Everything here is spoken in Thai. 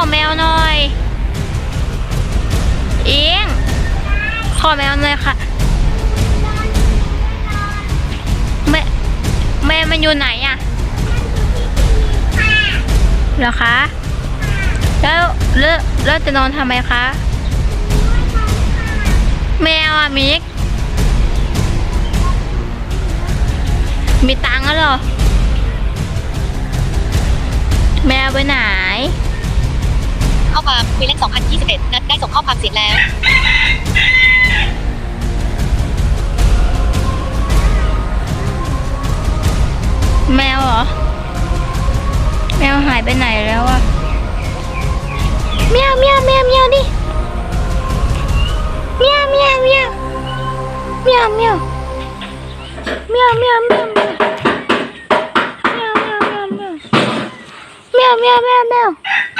อแมวหน่อย เอิงขอแมวหน่อยค่ะ แม่แม่มันอยู่ไหนอะเหรอคะ แล้วแล้วแล้วจะนอนทำไมคะ แมวอะมิก มีตังค์แล้วหรอ แมวไปไหน ความคุยเล่น2021 นัดได้ส่งข้อความเสียงแล้ว แมวเหรอ แมวหายไปไหนแล้วอะเมียวเมียวเมียวเมียวดิเมียวเมียวเมียวเมียวเมียวเมียวเมียวเมียวเมียวเมียวเมียวเมียวเมียวเมียวเมียว